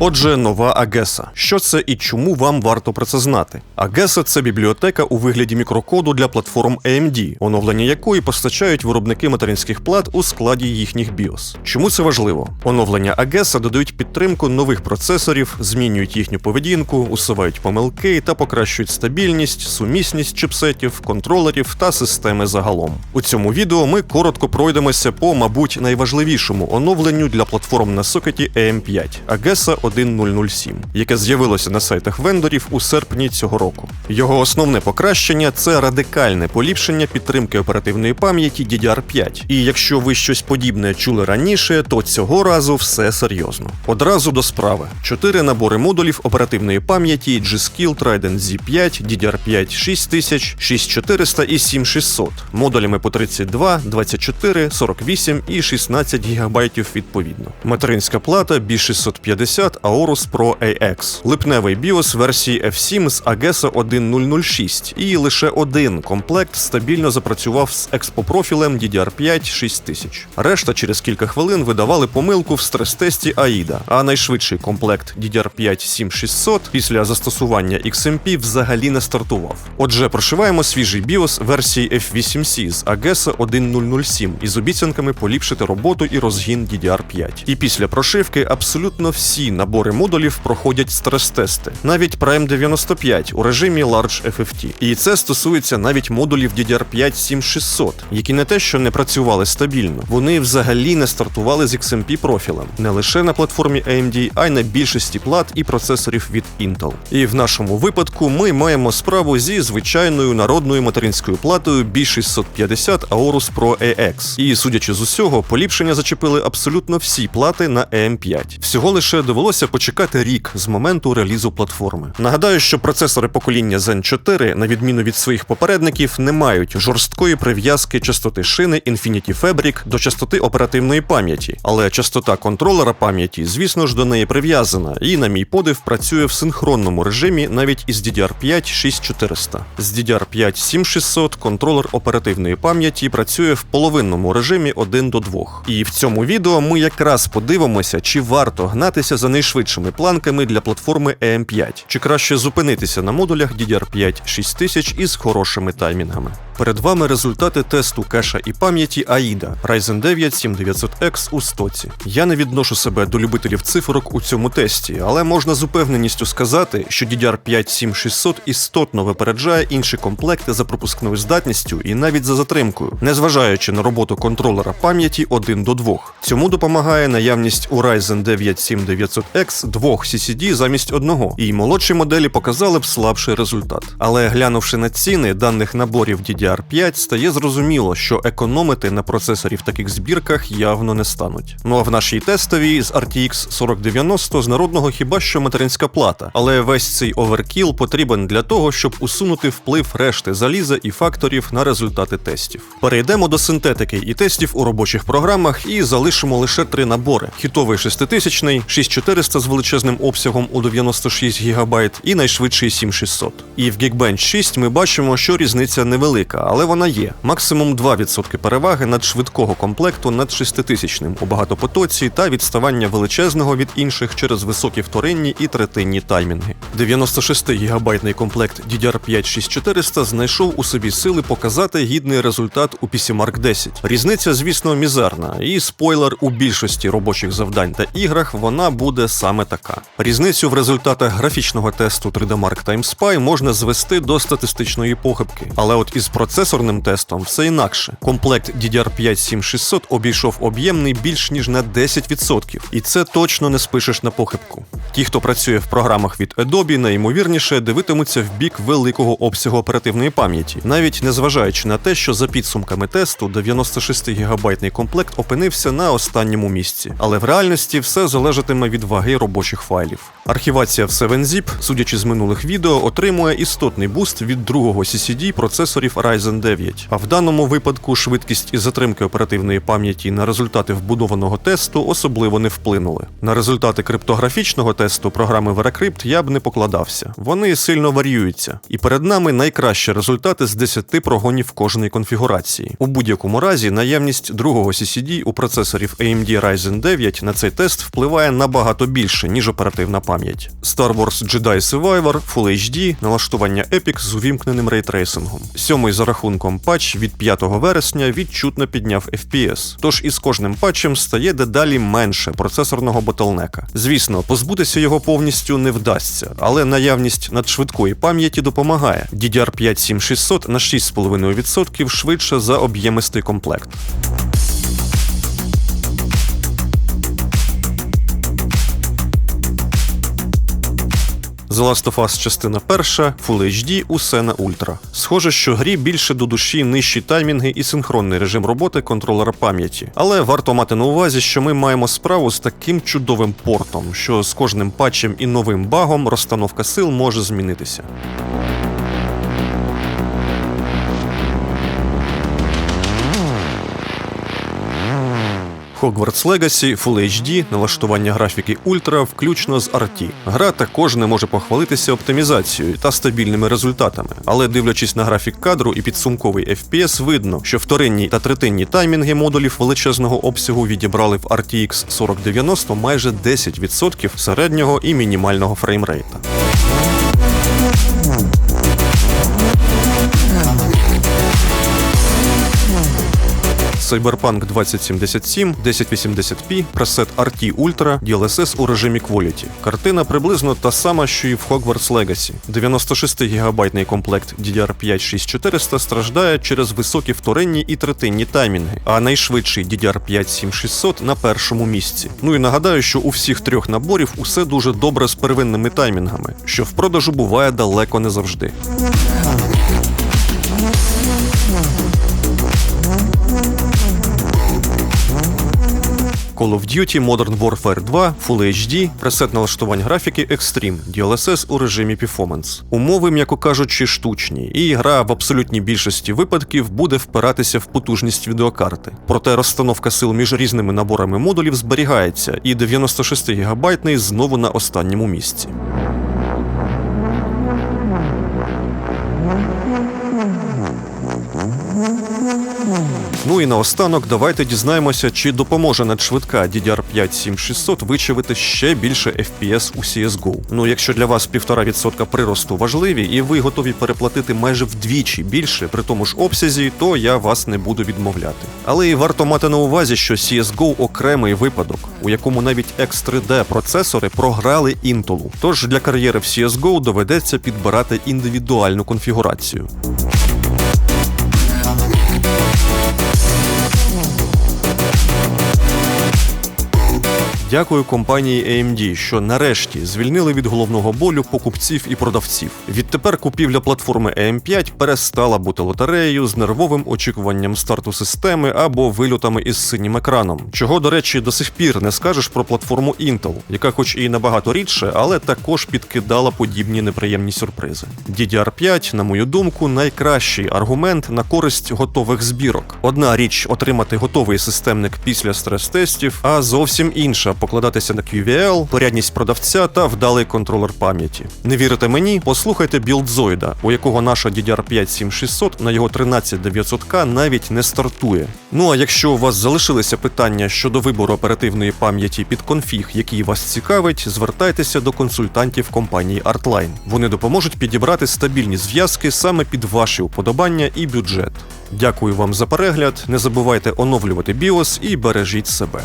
Отже, нова Агеса. Що це і чому вам варто про це знати? Агеса це бібліотека у вигляді мікрокоду для платформ AMD, оновлення якої постачають виробники материнських плат у складі їхніх BIOS. Чому це важливо? Оновлення Агеса додають підтримку нових процесорів, змінюють їхню поведінку, усувають помилки та покращують стабільність, сумісність чипсетів, контролерів та системи загалом. У цьому відео ми коротко пройдемося по, мабуть, найважливішому оновленню для платформ на сокеті AM5 Agesa 1007, яке з'явилося на сайтах вендорів у серпні цього року. Його основне покращення це радикальне поліпшення підтримки оперативної пам'яті DDR5. І якщо ви щось подібне чули раніше, то цього разу все серйозно. Одразу до справи: чотири набори модулів оперативної пам'яті G-Skill Trident Z5, DDR5 6000, 6400 і 7600, модулями по 32, 24, 48 і 16 ГБ відповідно. Материнська плата B650 Aorus Pro AX, липневий BIOS версії F7 з Agesa 1006 і лише один комплект стабільно запрацював з експопрофілем DDR5 6000. Решта через кілька хвилин видавали помилку в стрес-тесті AIDA, а найшвидший комплект DDR5 7600 після застосування XMP взагалі не стартував. Отже, прошиваємо свіжий BIOS версії F8C з Agesa 1007 із обіцянками поліпшити роботу і розгін DDR5. І після прошивки абсолютно всі набори модулів проходять стрес-тести, навіть Prime 95 у режимі Large FFT. І це стосується навіть модулів DDR5 7600, які не те, що не працювали стабільно, вони взагалі не стартували з XMP профілем, не лише на платформі AMD, а й на більшості плат і процесорів від Intel. І в нашому випадку ми маємо справу зі звичайною народною материнською платою B650 Aorus Pro AX. І судячи з усього, поліпшення зачепили абсолютно всі плати на AM5. Всього лише довелося почекати рік з моменту релізу платформи. Нагадаю, що процесори покоління Zen 4, на відміну від своїх попередників, не мають жорсткої прив'язки частоти шини Infinity Fabric до частоти оперативної пам'яті, але частота контролера пам'яті, звісно ж, до неї прив'язана, і, на мій подив, працює в синхронному режимі навіть із DDR5 6400. З DDR5 7600 контролер оперативної пам'яті працює в половинному режимі 1 до 2. І в цьому відео ми якраз подивимося, чи варто гнатися за найшвидшими планками для платформи EM5, чи краще зупинитися на модулях DDR5 6000 із хорошими таймінгами. Перед вами результати тесту кеша і пам'яті AIDA Ryzen 9 7900X у стоці. Я не відношу себе до любителів цифрок у цьому тесті, але можна з упевненістю сказати, що DDR5 7600 істотно випереджає інші комплекти за пропускною здатністю і навіть за затримкою, незважаючи на роботу контролера пам'яті 1 до 2. Цьому допомагає наявність у Ryzen 9 7900X двох CCD замість одного, і молодші моделі показали б слабший результат. Але глянувши на ціни даних наборів DDR5, стає зрозуміло, що економити на процесорі в таких збірках явно не стануть. Ну а в нашій тестовій з RTX 4090 з народного хіба що материнська плата, але весь цей оверкіл потрібен для того, щоб усунути вплив решти заліза і факторів на результати тестів. Перейдемо до синтетики і тестів у робочих програмах і залишимо лише три набори: хітовий 6000, 6400 з величезним обсягом у 96 ГБ і найшвидший 7600. І в Geekbench 6 ми бачимо, що різниця невелика, але вона є. Максимум 2% переваги над швидкого комплекту над 6000 у багатопотоці та відставання величезного від інших через високі вторинні і третинні таймінги. 96 гігабайтний комплект DDR5 6400 знайшов у собі сили показати гідний результат у PCMark 10. Різниця, звісно, мізерна, і спойлер у більшості робочих завдань та іграх вона буде саме така. Різницю в результатах графічного тесту 3D Mark Time Spy можна звести до статистичної похибки. Але от із процесорним тестом все інакше. Комплект DDR5 7600 обійшов об'ємний більш ніж на 10%, і це точно не спишеш на похибку. Ті, хто працює в програмах від Adobe, найімовірніше дивитимуться в бік великого обсягу оперативної пам'яті, навіть незважаючи на те, що за підсумками тесту 96 гігабайтний комплект опинився на останньому місці. Але в реальності все залежатиме від ваги робочих файлів. Архівація в 7-zip, судячи з минулих відео, отримує істотний буст від другого CCD процесорів Ryzen 9. А в даному випадку швидкість і затримки оперативної пам'яті на результати вбудованого тесту особливо не вплинули. На результати криптографічного тесту програми Veracrypt я б не покладався. Вони сильно варіюються. І перед нами найкращі результати з 10 прогонів кожної конфігурації. У будь-якому разі наявність другого CCD у процесорів AMD Ryzen 9 на цей тест впливає набагато більше, ніж оперативна пам'ять. Star Wars Jedi Survivor, Full HD, налаштування Epic з увімкненим рейтрейсингом. Сьомий за рахунком патч від 5 вересня відчутно підняв FPS. Тож із кожним патчем стає дедалі менше процесорного ботлнека. Звісно, позбутися його повністю не вдасться, але наявність надшвидкої пам'яті допомагає. DDR5 7600 на 6,5% швидше за об'ємистий комплект. The Last of Us частина перша, Full HD, усе на ультра. Схоже, що грі більше до душі нижчі таймінги і синхронний режим роботи контролера пам'яті. Але варто мати на увазі, що ми маємо справу з таким чудовим портом, що з кожним патчем і новим багом розстановка сил може змінитися. Hogwarts Legacy, Full HD, налаштування графіки Ультра, включно з RT. Гра також не може похвалитися оптимізацією та стабільними результатами, але дивлячись на графік кадру і підсумковий FPS, видно, що вторинні та третинні таймінги модулів величезного обсягу відібрали в RTX 4090 майже 10% середнього і мінімального фреймрейта. Cyberpunk 2077, 1080p, пресет RT Ultra, DLSS у режимі Quality. Картина приблизно та сама, що і в Hogwarts Legacy. 96 гігабайтний комплект DDR5 6400 страждає через високі вторинні і третинні таймінги, а найшвидший DDR5 7600 на першому місці. Ну і нагадаю, що у всіх трьох наборів усе дуже добре з первинними таймінгами, що в продажу буває далеко не завжди. Call of Duty Modern Warfare 2 Full HD, пресет налаштувань графіки Extreme, DLSS у режимі Performance. Умови, м'яко кажучи, штучні, і гра в абсолютній більшості випадків буде впиратися в потужність відеокарти. Проте розстановка сил між різними наборами модулів зберігається, і 96 гігабайтний знову на останньому місці. Ну і наостанок давайте дізнаємося, чи допоможе надшвидка DDR5 7600 вичавити ще більше FPS у CSGO. Ну, якщо для вас 1,5% приросту важливі, і ви готові переплатити майже вдвічі більше при тому ж обсязі, то я вас не буду відмовляти. Але і варто мати на увазі, що CSGO окремий випадок, у якому навіть X3D процесори програли Intel. Тож для кар'єри в CSGO доведеться підбирати індивідуальну конфігурацію. Дякую компанії AMD, що нарешті звільнили від головного болю покупців і продавців. Відтепер купівля платформи AM5 перестала бути лотереєю з нервовим очікуванням старту системи або вильотами із синім екраном. Чого, до речі, до сих пір не скажеш про платформу Intel, яка, хоч і набагато рідше, але також підкидала подібні неприємні сюрпризи. DDR5, на мою думку, найкращий аргумент на користь готових збірок. Одна річ отримати готовий системник після стрес-тестів, а зовсім інша покладатися на QVL, порядність продавця та вдалий контролер пам'яті. Не вірите мені? Послухайте білд Зоїда, у якого наша DDR5 7600 на його 13900К навіть не стартує. Ну а якщо у вас залишилися питання щодо вибору оперативної пам'яті під конфіг, який вас цікавить, звертайтеся до консультантів компанії Artline. Вони допоможуть підібрати стабільні зв'язки саме під ваші уподобання і бюджет. Дякую вам за перегляд. Не забувайте оновлювати BIOS і бережіть себе.